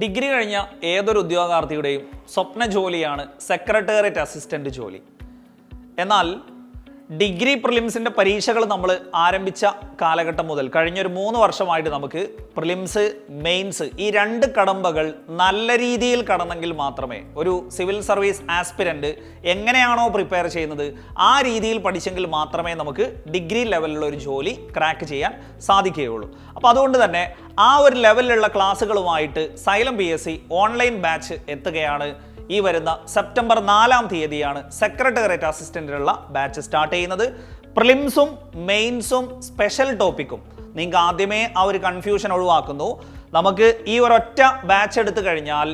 Degree കഴിഞ്ഞ ഏതൊരു ഉദ്യോഗാർത്ഥിയുടെയും സ്വപ്ന ജോലിയാണ് സെക്രട്ടേറിയറ്റ് അസിസ്റ്റന്റ് ജോലി. എന്നാൽ ഡിഗ്രി പ്രിലിംസിന്റെ പരീക്ഷകൾ നമ്മൾ ആരംഭിച്ച കാലഘട്ടം മുതൽ കഴിഞ്ഞൊരു മൂന്ന് വർഷമായിട്ട് നമുക്ക് പ്രിലിംസ് മെയിൻസ് ഈ രണ്ട് കടമ്പകൾ നല്ല രീതിയിൽ കടന്നെങ്കിൽ മാത്രമേ ഒരു സിവിൽ സർവീസ് ആസ്പിരന്റ് എങ്ങനെയാണോ പ്രിപ്പയർ ചെയ്യുന്നത് ആ രീതിയിൽ പഠിച്ചെങ്കിൽ മാത്രമേ നമുക്ക് ഡിഗ്രി ലെവലിലുള്ള ഒരു ജോലി ക്രാക്ക് ചെയ്യാൻ സാധിക്കുകയുള്ളൂ. അപ്പോൾ അതുകൊണ്ട് തന്നെ ആ ഒരു ലെവലിലുള്ള ക്ലാസ്സുകളുമായിട്ട് സൈലം പി ഓൺലൈൻ ബാച്ച് എത്തുകയാണ് ഈ വരുന്ന സെപ്റ്റംബർ നാലാം തീയതിയാണ് സെക്രട്ടേറിയറ്റ് അസിസ്റ്റന്റിനുള്ള ബാച്ച് സ്റ്റാർട്ട് ചെയ്യുന്നത്. പ്രിലിംസും മെയിൻസും സ്പെഷ്യൽ ടോപ്പിക്കും. നിങ്ങൾക്ക് ആദ്യമേ ആ ഒരു കൺഫ്യൂഷൻ ഒഴിവാക്കുന്നു. നമുക്ക് ഈ ഒരൊറ്റ ബാച്ച് എടുത്തു കഴിഞ്ഞാൽ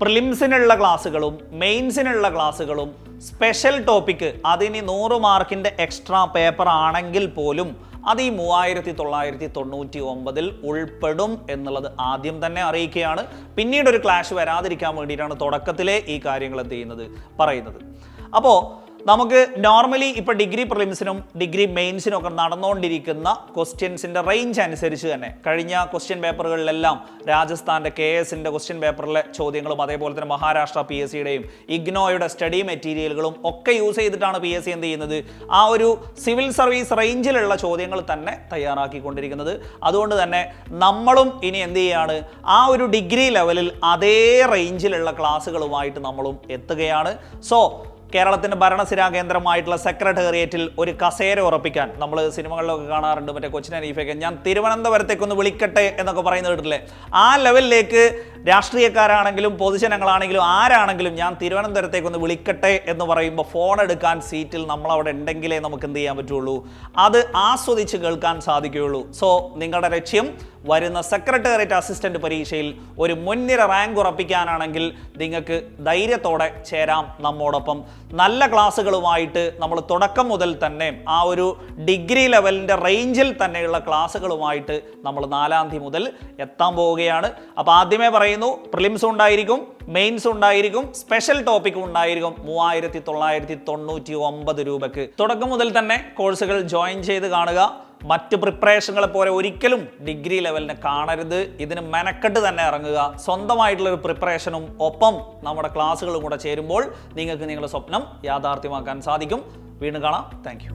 പ്രിലിംസിനുള്ള ക്ലാസ്സുകളും മെയിൻസിനുള്ള ക്ലാസ്സുകളും സ്പെഷ്യൽ ടോപ്പിക്ക് അതിന് നൂറ് മാർക്കിന്റെ എക്സ്ട്രാ പേപ്പർ ആണെങ്കിൽ പോലും അത് ഈ മൂവായിരത്തി തൊള്ളായിരത്തി തൊണ്ണൂറ്റി ഒമ്പതിൽ ഉൾപ്പെടും എന്നുള്ളത് ആദ്യം തന്നെ അറിയിക്കുകയാണ്. പിന്നീട് ഒരു ക്ലാഷ് വരാതിരിക്കാൻ വേണ്ടിയിട്ടാണ് തുടക്കത്തിലെ ഈ കാര്യങ്ങൾ എന്ത് ചെയ്യുന്നത്? പറയുന്നത്. അപ്പോൾ നമുക്ക് നോർമലി ഇപ്പോൾ ഡിഗ്രി പ്രിലിംസിനും ഡിഗ്രി മെയിൻസിനും ഒക്കെ നടന്നുകൊണ്ടിരിക്കുന്ന ക്വസ്റ്റ്യൻസിന്റെ റേഞ്ച് അനുസരിച്ച് തന്നെ കഴിഞ്ഞ ക്വസ്റ്റ്യൻ പേപ്പറുകളിലെല്ലാം രാജസ്ഥാന്റെ കെ എസിന്റെ ക്വസ്റ്റ്യൻ പേപ്പറിലെ ചോദ്യങ്ങളും അതേപോലെ തന്നെ മഹാരാഷ്ട്ര പി എസ് സിയുടെയും ഇഗ്നോയുടെ സ്റ്റഡി മെറ്റീരിയലുകളും ഒക്കെ യൂസ് ചെയ്തിട്ടാണ് പി എസ് സി എന്ത് ചെയ്യുന്നത്? ആ ഒരു സിവിൽ സർവീസ് റേഞ്ചിലുള്ള ചോദ്യങ്ങൾ തന്നെ തയ്യാറാക്കിക്കൊണ്ടിരിക്കുന്നത്. അതുകൊണ്ട് തന്നെ നമ്മളും ഇനി എന്ത് ചെയ്യാണ്? ആ ഒരു ഡിഗ്രി ലെവലിൽ അതേ റേഞ്ചിലുള്ള ക്ലാസ്സുകളുമായിട്ട് നമ്മളും എത്തുകയാണ്. സോ കേരളത്തിന്റെ ഭരണസിരാ കേന്ദ്രമായിട്ടുള്ള സെക്രട്ടേറിയറ്റിൽ ഒരു കസേര ഉറപ്പിക്കാൻ നമ്മൾ സിനിമകളിലൊക്കെ കാണാറുണ്ട്. മറ്റേ കൊച്ചിൻ അനീഫയൊക്കെ. ഞാൻ തിരുവനന്തപുരത്തേക്കൊന്ന് വിളിക്കട്ടെ എന്നൊക്കെ പറയുന്നത് കേട്ടില്ലേ ആ ലെവലിലേക്ക് രാഷ്ട്രീയക്കാരാണെങ്കിലും പൊതുജനങ്ങളാണെങ്കിലും ആരാണെങ്കിലും ഞാൻ തിരുവനന്തപുരത്തേക്കൊന്ന് വിളിക്കട്ടെ എന്ന് പറയുമ്പോൾ ഫോൺ എടുക്കാൻ സീറ്റിൽ നമ്മൾ അവിടെ ഉണ്ടെങ്കിലേ നമുക്ക് എന്ത് ചെയ്യാൻ പറ്റുള്ളൂ? അത് ആസ്വദിച്ച് കേൾക്കാൻ സാധിക്കുകയുള്ളൂ. സോ നിങ്ങളുടെ ലക്ഷ്യം വരുന്ന സെക്രട്ടേറിയറ്റ് അസിസ്റ്റന്റ് പരീക്ഷയിൽ ഒരു മുൻനിര റാങ്ക് ഉറപ്പിക്കാനാണെങ്കിൽ നിങ്ങൾക്ക് ധൈര്യത്തോടെ ചേരാം നമ്മോടൊപ്പം. നല്ല ക്ലാസ്സുകളുമായിട്ട് നമ്മൾ തുടക്കം മുതൽ തന്നെ ആ ഒരു ഡിഗ്രി ലെവലിന്റെ റേഞ്ചിൽ തന്നെയുള്ള ക്ലാസ്സുകളുമായിട്ട് നമ്മൾ നാലാം തീയതി മുതൽ എത്താൻ പോവുകയാണ്. അപ്പോൾ ആദ്യമേ പറയുന്നു. പ്രിലിംസ് ഉണ്ടായിരിക്കും മെയിൻസ് ഉണ്ടായിരിക്കും സ്പെഷ്യൽ ടോപ്പിക്കും ഉണ്ടായിരിക്കും. മൂവായിരത്തി തൊള്ളായിരത്തി തൊണ്ണൂറ്റി ഒമ്പത് രൂപയ്ക്ക്. തുടക്കം മുതൽ തന്നെ കോഴ്സുകൾ ജോയിൻ ചെയ്ത് കാണുക. മറ്റ് പ്രിപ്പറേഷനുകളെ പോലെ ഒരിക്കലും ഡിഗ്രി ലെവലിനെ കാണരുത്. ഇതിന് മെനക്കെട്ട് തന്നെ ഇറങ്ങുക. സ്വന്തമായിട്ടുള്ളൊരു പ്രിപ്പറേഷനും ഒപ്പം നമ്മുടെ ക്ലാസ്സുകളും കൂടെ ചേരുമ്പോൾ നിങ്ങൾക്ക് നിങ്ങളുടെ സ്വപ്നം യാഥാർത്ഥ്യമാക്കാൻ സാധിക്കും. വീണ്ടും കാണാം. താങ്ക്